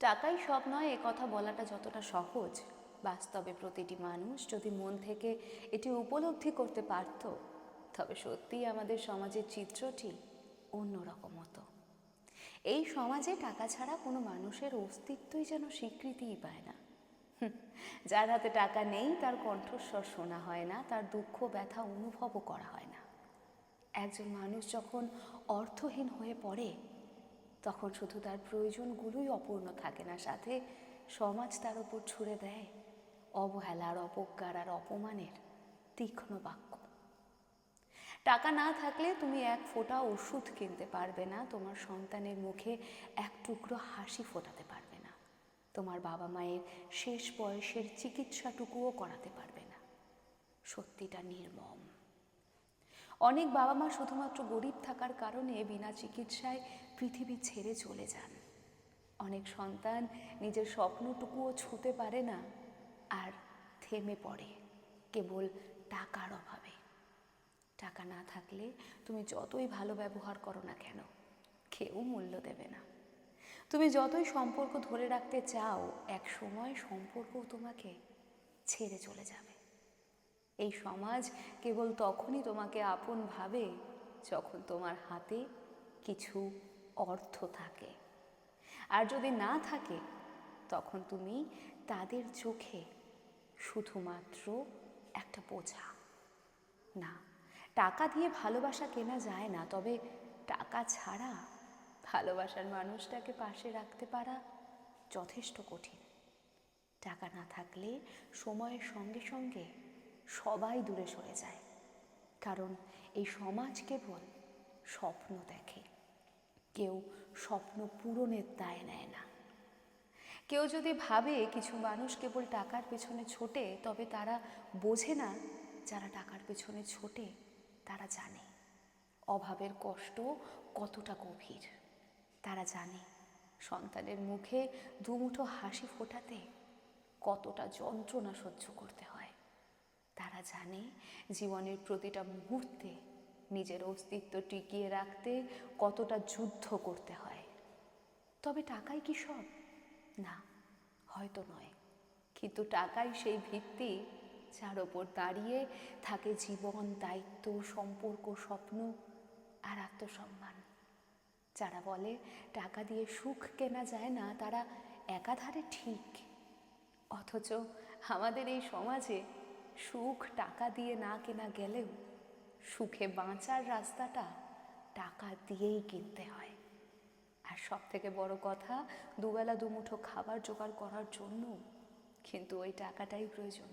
টাকাই সব নয়, এ কথা বলাটা যতটা সহজ। বাস্তবে প্রতিটি মানুষ যদি মন থেকে এটি উপলব্ধি করতে পারত, তবে সত্যিই আমাদের সমাজের চিত্রটি অন্যরকম হতো। এই সমাজে টাকা ছাড়া কোনো মানুষের অস্তিত্বই যেন স্বীকৃতিই পায় না। যার হাতে টাকা নেই, তার কণ্ঠস্বর শোনা হয় না, তার দুঃখ, ব্যথা অনুভবও করা হয় না। একজন মানুষ যখন অর্থহীন হয়ে পড়ে তখন শুধু তার প্রয়োজনগুলোই অপূর্ণ থাকে না, সাথে সমাজ তার উপর ছুড়ে দেয়। অবহেলার অপজ্ঞার আর অপমানের তীক্ষ্ণ বাক্য। টাকা না থাকলে তুমি এক ফোঁটা ওষুধ কিনতে পারবে না, তোমার সন্তানের মুখে এক টুকরো হাসি ফোটাতে পারবে না, তোমার বাবা মায়ের শেষ বয়সের চিকিৎসাটুকুও করাতে পারবে না। সত্যিটা নির্মম। অনেক বাবা মা শুধুমাত্র গরিব থাকার কারণে বিনা চিকিৎসায় পৃথিবী ছেড়ে চলে যান। অনেক সন্তান নিজের স্বপ্নটুকুও ছুঁতে পারে না আর থেমে পড়ে কেবল টাকার অভাবে। টাকা না থাকলে তুমি যতই ভালো ব্যবহার করো না কেন, কেউ মূল্য দেবে না। তুমি যতই সম্পর্ক ধরে রাখতে চাও এক সময় সম্পর্কও তোমাকে ছেড়ে চলে যাবে। এই সমাজ কেবল তখনই তোমাকে আপন ভাবে যখন তোমার হাতে কিছু অর্থ থাকে। আর যদি না থাকে, তখন তুমি তাদের চোখে শুধুমাত্র একটা বোঝা। না, টাকা দিয়ে ভালোবাসা কেনা যায় না, তবে টাকা ছাড়া ভালোবাসার মানুষটাকে পাশে রাখতে পারা যথেষ্ট কঠিন। টাকা না থাকলে সময়ের সঙ্গে সঙ্গে সবাই দূরে সরে যায়। কারণ এই সমাজ কেবল স্বপ্ন দেখে। কেউ স্বপ্ন পূরণের দায় নেয় না। কেউ যদি ভাবে কিছু মানুষ কেবল টাকার পেছনে ছোটে, তবে তারা বোঝে না যারা টাকার পেছনে ছোটে, তারা জানে। অভাবের কষ্ট কতটা গভীর। তারা জানে সন্তানের মুখে দুমুঠো হাসি ফোটাতে কতটা যন্ত্রণা সহ্য করতে হয় তারা জানে জীবনের প্রতিটা মুহূর্তে নিজের অস্তিত্ব টিকিয়ে রাখতে কতটা যুদ্ধ করতে হয়। তবে টাকাই কি সব? না, হয়তো নয়। কিন্তু টাকাই সেই ভিত্তি যার ওপর দাঁড়িয়ে থাকে জীবন, দায়িত্ব, সম্পর্ক, স্বপ্ন আর আত্মসম্মান। যারা বলে টাকা দিয়ে সুখ কেনা যায় না, তারা একাধারে ঠিক। অথচ আমাদের এই সমাজে সুখ টাকা দিয়ে না কেনা গেলেও সুখে বাঁচার রাস্তাটা টাকা দিয়েই কিনতে হয়। আর সব থেকে বড় কথা, দুবেলা দুমুঠো খাবার জোগাড় করার জন্য কিন্তু ওই টাকাটাই প্রয়োজন।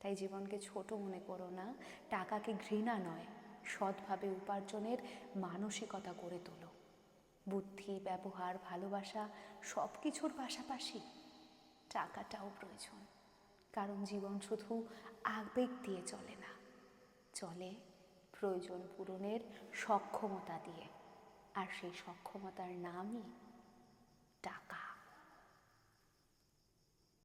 তাই জীবনকে ছোট মনে করো না, টাকাকে ঘৃণা নয়, সৎভাবে উপার্জনের মানসিকতা গড়ে তোলো। বুদ্ধি, ব্যবহার, ভালোবাসা সব কিছুর পাশাপাশি টাকাটাও প্রয়োজন। কারণ জীবন শুধু আবেগ দিয়ে চলে না, চলে প্রয়োজন পূরণের সক্ষমতা দিয়ে। আর সেই সক্ষমতার নামই টাকা।